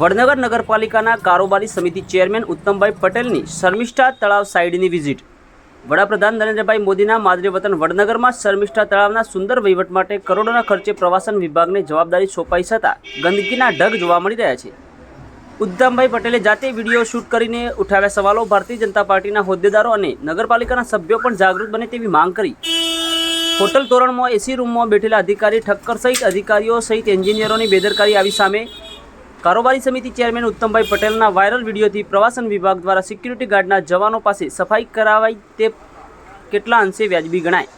વડનગર નગરપાલિકાના કારોબારી સમિતિ ચેરમેન ઉત્તમભાઈ પટેલની શર્મિષ્ઠા તળાવ સાઇડની વિઝિટ. વડાપ્રધાન નરેન્દ્રભાઈ મોદીના માદરે વતન વડનગરમાં શર્મિષ્ઠા તળાવના સુંદર વહીવટ માટે કરોડોના ખર્ચે પ્રવાસન વિભાગને જવાબદારી સોંપાઈ છતાં ગંદકીના ઢગ જોવા મળી રહ્યા છે. ઉત્તમભાઈ પટેલે જાતે વીડિયો શૂટ કરીને ઉઠાવ્યા સવાલો ભારતીય જનતા પાર્ટીના હોદ્દેદારો અને નગરપાલિકાના સભ્યો પણ જાગૃત બને તેવી માંગ કરી. હોટલ તોરણમાં એસી રૂમમાં બેઠેલા અધિકારી ઠક્કર સહિત અધિકારીઓ સહિત એન્જિનિયરોની બેદરકારી આવી સામે કારોબારી સમિતિ ચેરમેન ઉત્તમભાઈ પટેલના વાયરલ વિડીયોથી પ્રવાસન વિભાગ દ્વારા સિક્યુરિટી ગાર્ડના જવાનો પાસે સફાઈ કરાવાઈ તે કેટલા અંશે વ્યાજબી ગણાય?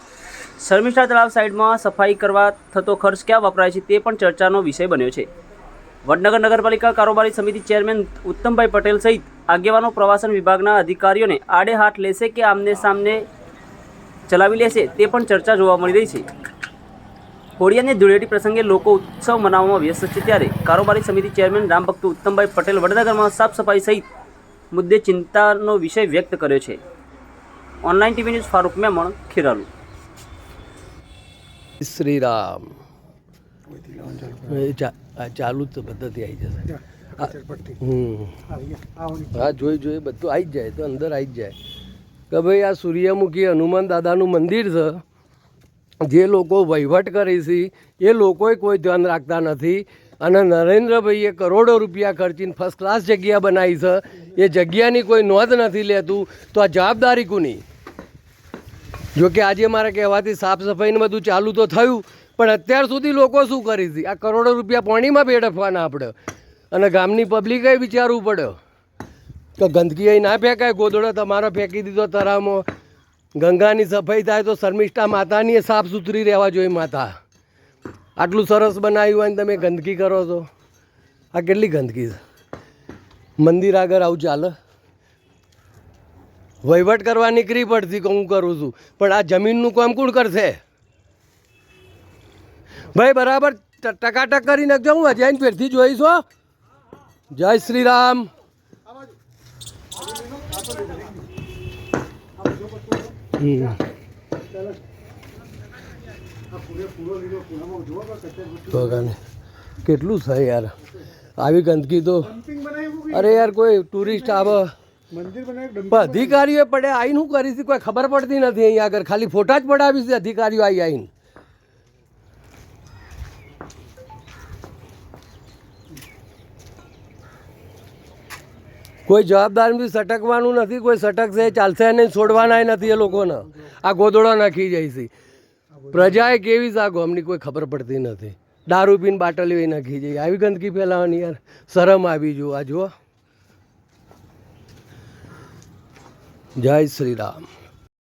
શર્મિષ્ઠા તળાવ સાઈડમાં સફાઈ કરવા થતો ખર્ચ ક્યાં વપરાય છે તે પણ ચર્ચાનો વિષય બન્યો છે. વડનગર નગરપાલિકા કારોબારી સમિતિ ચેરમેન ઉત્તમભાઈ પટેલ સહિત આગેવાનો પ્રવાસન વિભાગના અધિકારીઓને આડે હાથ લેશે કે આમને સામને ચલાવી લેશે તે પણ ચર્ચા જોવા મળી રહી છે. હોળી ધૂળેટી પ્રસંગે લોકો ઉત્સવ મનાવવામાં વ્યસ્ત છે ત્યારે કારોબારી સમિતિ ચેરમેન રામભક્ત ઉત્તમભાઈ પટેલ વડનગરમાં સાફ સફાઈ સહિત મુદ્દે ચિંતાનો વિષય વ્યક્ત કર્યો છે. Online TV news Farooq Memon Kheralu. Shri Ram એ ચાલુ જ પદ્ધતિ આવી જશે. હા જોઈ જોઈ બધું આવી જ જાય તો અંદર આવી જ જાય. કે ભાઈ આ સૂર્યમુખી હનુમાન દાદાનું મંદિર છે. જે લોકો વહીવટ કરે છે, એ લોકોએ કોઈ ધ્યાન રાખતા નથી. અને નરેન્દ્રભાઈએ કરોડો રૂપિયા ખર્ચીને ફર્સ્ટ ક્લાસ જગ્યા બનાવી છે. એ જગ્યાની કોઈ નોંધ નથી લેતું. તો આ જવાબદારી કોની? જો કે આજે મારા કહેવાથી સાફ સફાઈને બધું ચાલુ તો થયું, પણ અત્યાર સુધી લોકો શું કરી છે? આ કરોડો રૂપિયા પાણીમાં વેડફવાના આપણે અને ગામની પબ્લિકે વિચારવું પડે. તો ગંદકી અહીં ના ફેંકાય, ગોદડો તમારો ફેંકી દીધો તળાવમાં ગંગાની સફાઈ થાય તો શર્મિષ્ઠા માતાની સાફ સુથરી રહેવા જોઈએ માતા. આટલું સરસ બનાવ્યું હોય ને તમે ગંદકી કરો છો. આ કેટલી ગંદકી મંદિર આગળ આવું ચાલે. વહીવટ કરવા નીકળી પડતી કે હું કરું છું? પણ આ જમીનનું કામ કોણ કરશે? ભાઈ, બરાબર ટકાટક કરી નાખજો. હું અજાઈન ફેરથી જોઈશ જય શ્રી રામ. ભગવાન કેટલું છે યાર? આવી ગંદકી તો અરે યાર, કોઈ ટુરિસ્ટ આવે. અધિકારીઓ પડે, આઈને શું કરી કોઈ ખબર પડતી નથી અહીંયા આગળ. ખાલી ફોટા જ પડાવી છે અધિકારીઓ આવી આવીને કોઈ જવાબદાર બી સટકવાનું નથી, કોઈ સટકશે ચાલશે નહીં છોડવાના નથી એ લોકોને. આ ગોદડો નાખી જાય છે. પ્રજાએ કેવી છે આ ગામની કોઈ ખબર પડતી નથી. દારૂ પીને બાટલી નાખી જાય. આવી ગંદકી ફેલાવાની યાર. શરમ આવી જુઓ. આ જુઓ. જય શ્રી રામ.